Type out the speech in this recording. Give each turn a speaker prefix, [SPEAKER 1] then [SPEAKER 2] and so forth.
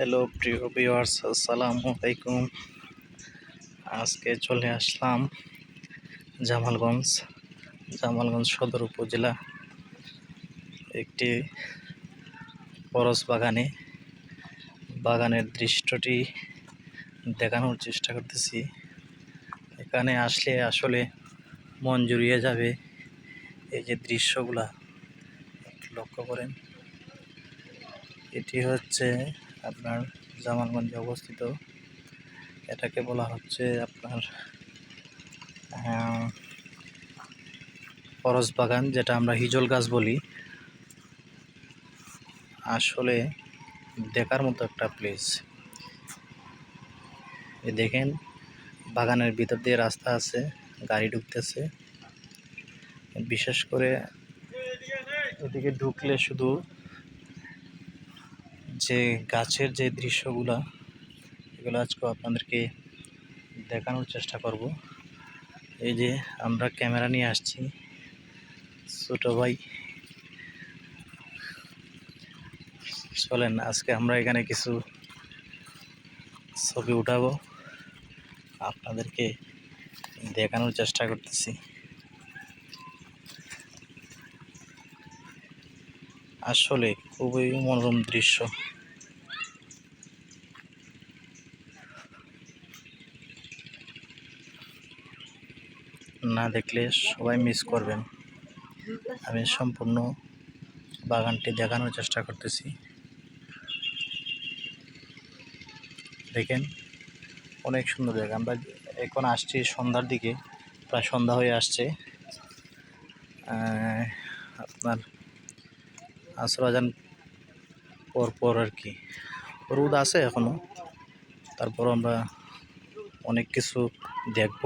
[SPEAKER 1] Hello প্রিয় viewers, আসসালামু আলাইকুম। আজকে চলে আসলাম জামালগঞ্জ জামালগঞ্জ সদর উপজেলা একটি পরশ বাগানে বাগানের দৃশ্যটি দেখানোর চেষ্টা করতেছি। এখানে আসলে আসলে মন জুড়িয়ে যাবে এই যে দৃশ্যগুলা লক্ষ্য করেন। এটি হচ্ছে আপনার জামালগঞ্জে অবস্থিত। এটাকে বলা হচ্ছে আপনার পরশ বাগান যেটা আমরা হিজল গাছ বলি। আসলে দেখার মতো একটা প্লেস দেখেন, বাগানের ভিতর দিয়ে রাস্তা আছে, গাড়ি ঢুকতেছে। বিশেষ করে এদিকে ঢুকলে শুধু যে গাছের যে দৃশ্যগুলা, এগুলো আজকে আপনাদেরকে দেখানোর চেষ্টা করব। এই যে আমরা ক্যামেরা নিয়ে আসছি, ছোট ভাই। চলেন, আজকে আমরা এখানে কিছু ছবি উঠাবো। আপনাদেরকে দেখানোর চেষ্টা করতেছি। আসলে খুবই মনোরম দৃশ্য। না দেখলে সবাই মিস করবেন। আমি সম্পূর্ণ বাগানটি দেখানোর চেষ্টা করতেছি। দেখেন, অনেক সুন্দর জায়গা। আমরা এখন আসছি সন্ধ্যার দিকে, প্রায় সন্ধ্যা হয়ে আসছে। আপনার আসরাজান পর পর আর কি। রোদ আছে এখনও তারপর আমরা অনেক কিছু দেখব।